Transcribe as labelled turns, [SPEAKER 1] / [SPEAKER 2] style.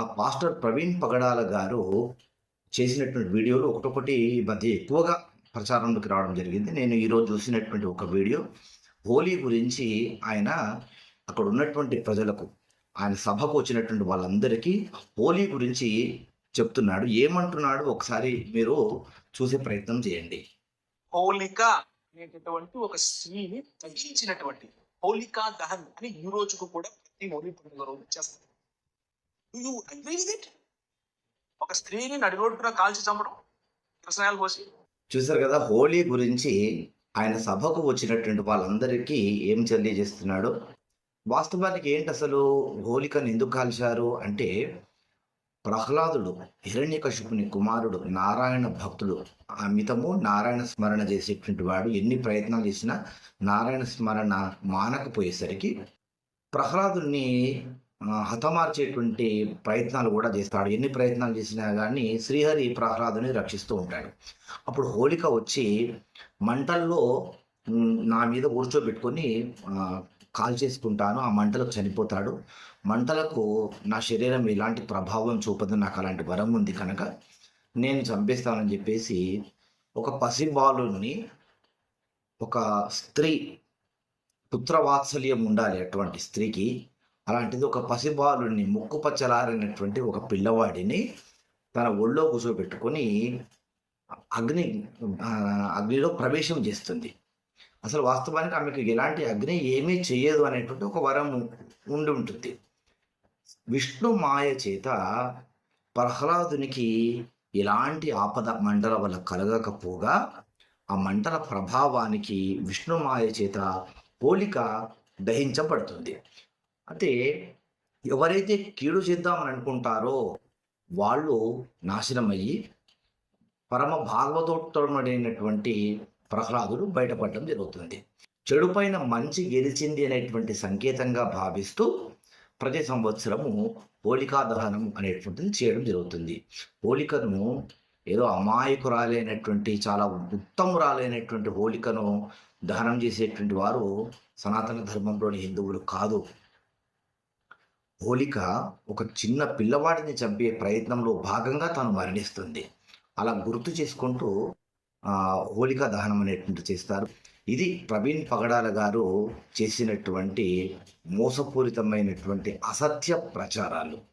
[SPEAKER 1] ఆ పాస్టర్ ప్రవీణ్ పగడాల గారు చేసినటువంటి వీడియోలు ఒకటొకటి మధ్య ఎక్కువగా ప్రచారంలోకి రావడం జరిగింది. నేను ఈరోజు చూసినటువంటి ఒక వీడియో హోలీ గురించి ఆయన అక్కడ ఉన్నటువంటి ప్రజలకు ఆయన సభకు వచ్చినటువంటి వాళ్ళందరికీ హోలీ గురించి చెప్తున్నాడు. ఏమంటున్నాడు? ఒకసారి మీరు చూసే ప్రయత్నం చేయండి.
[SPEAKER 2] హోలిక అనేటటువంటి ఒక స్త్రీని తగ్గించినటువంటి హోలికా దహన్ అని ఈ రోజుకు కూడా ప్రతి హోలీ పండుగ రోజు చేస్తారు. You agree with? ఇట్ ఒక స్త్రీని నడి రోడ్డున కాల్చి చంపడం ప్రశ్నలు పోసి
[SPEAKER 1] చూశారు కదా హోలీ గురించి ఆయన సభకు వచ్చినటువంటి వాళ్ళందరికీ ఏం తెలియజేస్తున్నాడు? వాస్తవానికి ఏంటి అసలు హోలికను ఎందుకు కాల్చారు అంటే ప్రహ్లాదుడు హిరణ్యకశిపుని కుమారుడు నారాయణ భక్తుడు అమితము నారాయణ స్మరణ చేసేటువంటి వాడు ఎన్ని ప్రయత్నాలు చేసినా నారాయణ స్మరణ మానకపోయేసరికి ప్రహ్లాదుని హతమార్చేటువంటి ప్రయత్నాలు కూడా చేస్తాడు. ఎన్ని ప్రయత్నాలు చేసినా కానీ శ్రీహరి ప్రహ్లాదుని రక్షిస్తూ ఉంటాడు. అప్పుడు హోలిక వచ్చి మంటల్లో నా మీద కూర్చోబెట్టుకొని కాల్చేసుకుంటాను కాల్ చేసుకుంటాను. ఆ మంటలకు చనిపోతాడు. మంటలకు నా శరీరం ఎలాంటి ప్రభావం చూపదు. నాకు అలాంటి వరం ఉంది కనుక నేను చంపేస్తానని చెప్పేసి ఒక పసిబాలుని ఒక స్త్రీ పుత్రవాత్సల్యం ఉండాలి అటువంటి స్త్రీకి అలాంటిది ఒక పసిబాలుని ముక్కు పచ్చలారినటువంటి ఒక పిల్లవాడిని తన ఒళ్ళో కూర్చోబెట్టుకొని అగ్ని అగ్నిలో ప్రవేశం చేస్తుంది. అసలు వాస్తవానికి ఆమెకు ఎలాంటి అగ్ని ఏమీ చేయదు అనేటువంటి ఒక వరం ఉండి ఉంటుంది. విష్ణు మాయ చేత ప్రహ్లాదునికి ఎలాంటి ఆపద మంటల వల్ల కలగకపోగా ఆ మంటల ప్రభావానికి విష్ణు మాయ చేత పోలిక దహించబడుతుంది. అయితే ఎవరైతే కీడు చేద్దామని అనుకుంటారో వాళ్ళు నాశనమయ్యి పరమ భాగవతోత్తమైనటువంటి ప్రహ్లాదుడు బయటపడడం జరుగుతుంది. చెడుపైన మంచి గెలిచింది అనేటువంటి సంకేతంగా భావిస్తూ ప్రతి సంవత్సరము హోలికా దహనం అనేటువంటిది చేయడం జరుగుతుంది. హోలికను ఏదో అమాయకురాలైనటువంటి చాలా ఉత్తమురాలైనటువంటి హోలికను దహనం చేసేటువంటి వారు సనాతన ధర్మంలోని హిందువులు కాదు. హోలిక ఒక చిన్న పిల్లవాడిని చంపే ప్రయత్నంలో భాగంగా తాను మరణిస్తుంది. అలా గుర్తు చేసుకుంటూ హోలికా దహనం అనేటువంటి చేస్తారు. ఇది ప్రవీణ్ పగడాల గారు చేసినటువంటి మోసపూరితమైనటువంటి అసత్య ప్రచారాలు.